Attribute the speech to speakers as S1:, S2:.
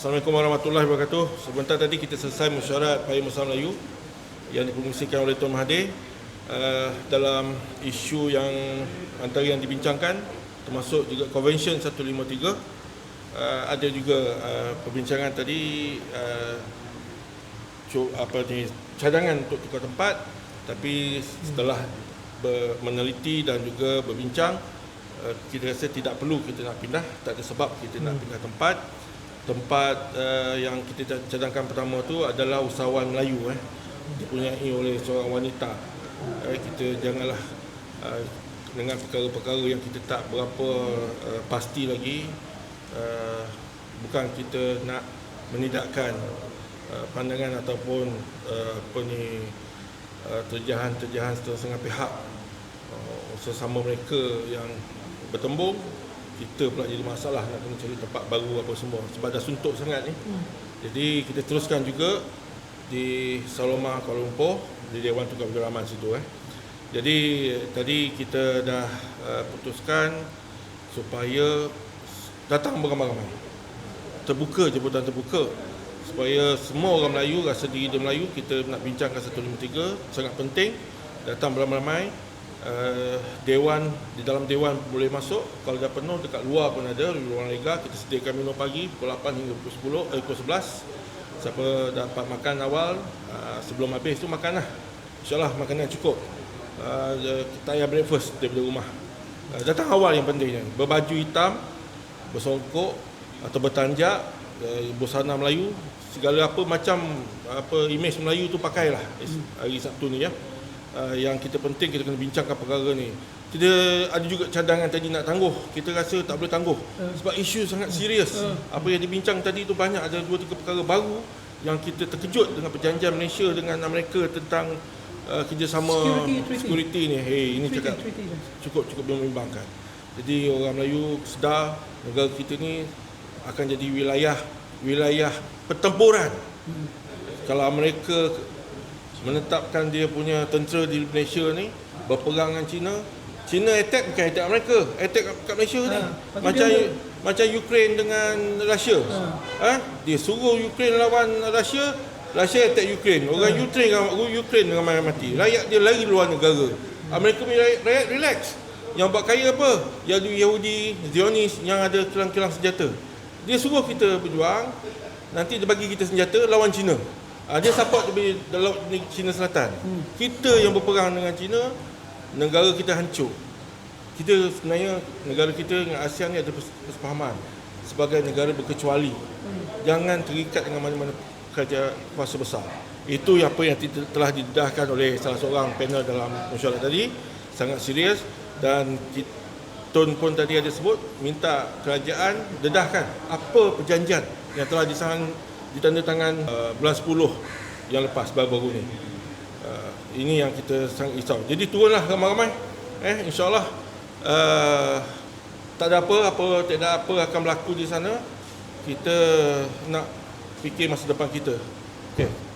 S1: Assalamualaikum warahmatullahi wabarakatuh. Sebentar tadi kita selesai mesyuarat Payung Besar Melayu yang dipromosikan oleh Tuan Mahathir uh, dalam isu yang antara yang dibincangkan termasuk juga Convention 153 uh, ada juga uh, perbincangan tadi uh, cu- apa ni cadangan untuk tukar tempat. Tapi setelah ber, meneliti dan juga berbincang uh, kita rasa tidak perlu kita nak pindah. Tak ada sebab kita nak pindah tempat tempat uh, yang kita cadangkan pertama tu adalah usahawan Melayu eh. Dipunyai oleh seorang wanita. Eh, kita janganlah uh, dengan perkara-perkara yang kita tak berapa uh, pasti lagi uh, bukan kita nak menidakkan uh, pandangan ataupun uh, apa ni uh, terjahan-terjahan setengah pihak uh, sesama mereka yang bertembung kita pula jadi masalah nak kena cari tempat baru apa semua sebab dah suntuk sangat ni. Hmm. Jadi kita teruskan juga di Saloma Kuala Lumpur di Dewan Tukar Pengalaman situ eh. Jadi tadi kita dah uh, putuskan supaya datang beramai-ramai. Terbuka jemputan terbuka supaya semua orang Melayu rasa diri dia Melayu kita nak bincangkan 153 sangat penting datang beramai-ramai uh, dewan di dalam dewan boleh masuk. Kalau dah penuh dekat luar pun ada. Ruang lega kita sediakan minum pagi pukul 8 hingga pukul 10 eh, pukul 11 siapa dapat makan awal uh, sebelum habis tu makan lah. insyaAllah makanan cukup. Uh, kita ayah breakfast daripada rumah. Uh, datang awal yang pentingnya berbaju hitam bersongkok atau bertanjak uh, busana Melayu. Segala apa macam apa imej Melayu tu pakailah hari Sabtu ni ya uh, yang kita penting kita kena bincangkan perkara ni. Kita ada juga cadangan tadi nak tangguh. Kita rasa tak boleh tangguh. Uh. Sebab isu sangat serius. Uh. Apa yang dibincang tadi tu banyak ada dua tiga perkara baru yang kita terkejut dengan perjanjian Malaysia dengan Amerika tentang uh, kerjasama security, security ni. Hey, ini treaty, cakap treaty. cukup cukup membimbangkan. Jadi orang Melayu sedar negara kita ni akan jadi wilayah wilayah pertempuran. Hmm. Kalau Amerika menetapkan dia punya tentera di Malaysia ni berperang dengan China. China attack bukan attack mereka attack kat Malaysia ha, ni macam dia macam Ukraine dengan Russia. Ha. ha? Dia suruh Ukraine lawan Russia Russia attack Ukraine. Orang ha. Ukraine Ukraine dengan mati. Rakyat dia lari luar negara. Amerika punya rakyat, rakyat relax. Yang buat kaya apa? Yahudi Yahudi Zionis yang ada kilang-kilang senjata. Dia suruh kita berjuang. Nanti dia bagi kita senjata lawan China Uh, dia support lebih dalam China Selatan. Hmm. Kita yang berperang dengan China, negara kita hancur. Kita sebenarnya negara kita dengan ASEAN ni ada persefahaman sebagai negara berkecuali. Hmm. Jangan terikat dengan mana-mana kerja kuasa besar. Itu yang apa yang telah didedahkan oleh salah seorang panel dalam mesyuarat tadi sangat serius dan Tun pun tadi ada sebut minta kerajaan dedahkan apa perjanjian yang telah disahkan ditandatangan uh, bulan 10 yang lepas baru-baru ni. Uh, ini yang kita sangat risau. Jadi turunlah ramai-ramai. Eh insya-Allah uh, tak ada apa apa tak ada apa akan berlaku di sana. Kita nak fikir masa depan kita. Okey.